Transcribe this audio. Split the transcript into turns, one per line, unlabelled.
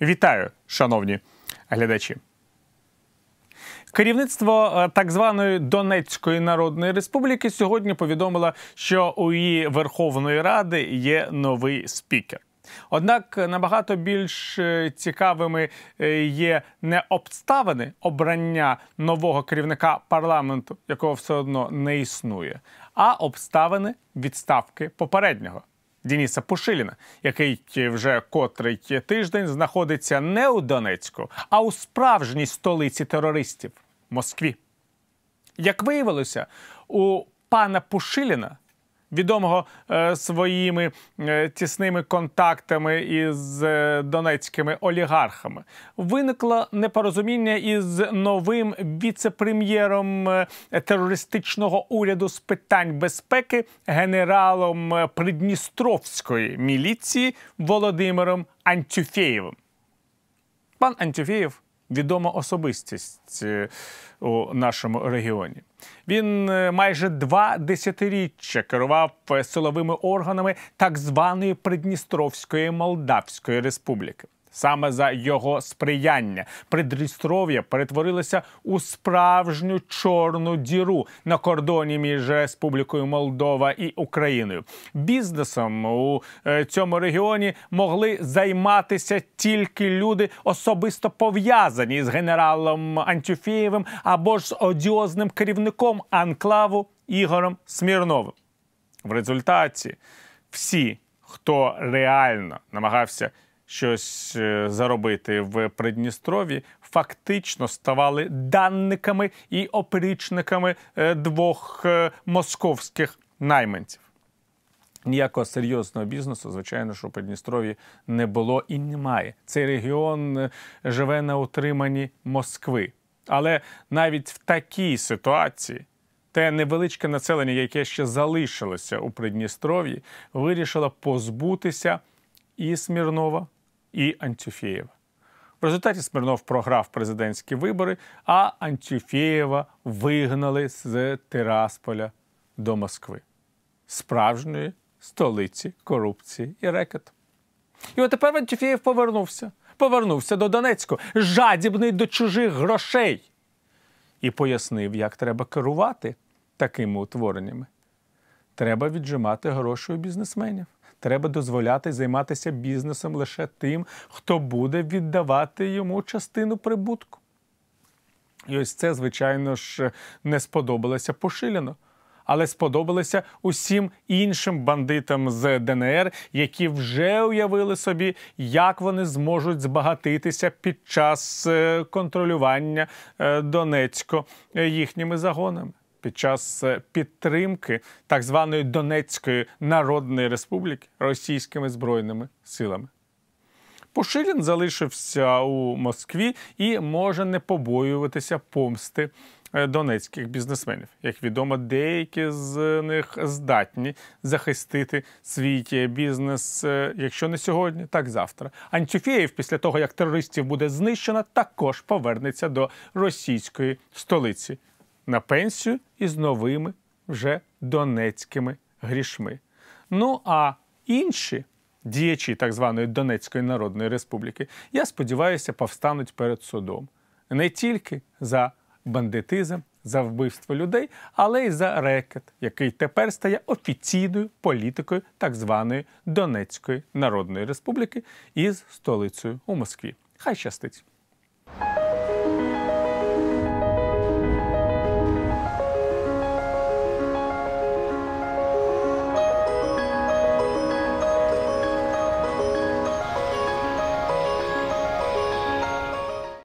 Вітаю, шановні глядачі. Керівництво е, так званої Донецької Народної Республіки сьогодні повідомило, що у її Верховної Ради є новий спікер. Однак набагато більш е, цікавими е, є не обставини обрання нового керівника парламенту, якого все одно не існує, а обставини відставки попереднього. Дініса Пушиліна, який вже котрий тиждень знаходиться не у Донецьку, а у справжній столиці терористів Москві. Як виявилося, у пана Пушиліна відомого е, своїми е, тісними контактами із е, донецькими олігархами. Виникло непорозуміння із новим віце-прем'єром терористичного уряду з питань безпеки, генералом Придністровської міліції Володимиром Антюфєєвим. Пан Антюфєєв відома особистість е, у нашому регіоні. Він е, майже два десятиріччя керував е, силовими органами так званої Придністровської Молдавської Республіки. Саме за його сприяння Придністров'я перетворилося у справжню чорну діру на кордоні між Республікою Молдова і Україною. Бізнесом у е, цьому регіоні могли займатися тільки люди, особисто пов'язані з генералом Антюфєєвим або ж з одіозним керівником анклаву Ігорем Смірновим. В результаті всі, хто реально намагався щось е, заробити в Придністрові, фактично ставали данниками і опричниками е, двох е, московських найманців. Ніякого серйозного бізнесу, звичайно, що у Придністров'ї не було і немає. Цей регіон живе на утриманні Москви. Але навіть в такій ситуації те невеличке населення, яке ще залишилося у Придністров'ї, вирішило позбутися і Смірнова, і Антюфєєва. В результаті Смирнов програв президентські вибори, а Антюфєєва вигнали з Тирасполя до Москви, справжньої столиці корупції і рекету. І от тепер Антюфєєв повернувся. Повернувся до Донецьку, жадібний до чужих грошей. І пояснив, як треба керувати такими утвореннями. Треба віджимати гроші у бізнесменів треба дозволяти займатися бізнесом лише тим, хто буде віддавати йому частину прибутку. І ось це, звичайно ж, не сподобалося Пошиліну. Але сподобалося усім іншим бандитам з ДНР, які вже уявили собі, як вони зможуть збагатитися під час е, контролювання е, Донецько е, їхніми загонами під час е, підтримки так званої Донецької Народної Республіки російськими збройними силами. Пушилін залишився у Москві і може не побоюватися помсти е, донецьких бізнесменів. Як відомо, деякі з них здатні захистити свій бізнес, е, якщо не сьогодні, так завтра. Антюфєєв, після того як терористів буде знищено, також повернеться до російської столиці на пенсію із новими вже донецькими грішми. Ну а інші діячі так званої Донецької Народної Республіки, я сподіваюся, повстануть перед судом не тільки за бандитизм, за вбивство людей, але й за рекет, який тепер стає офіційною політикою так званої Донецької Народної Республіки із столицею у Москві. Хай щастить.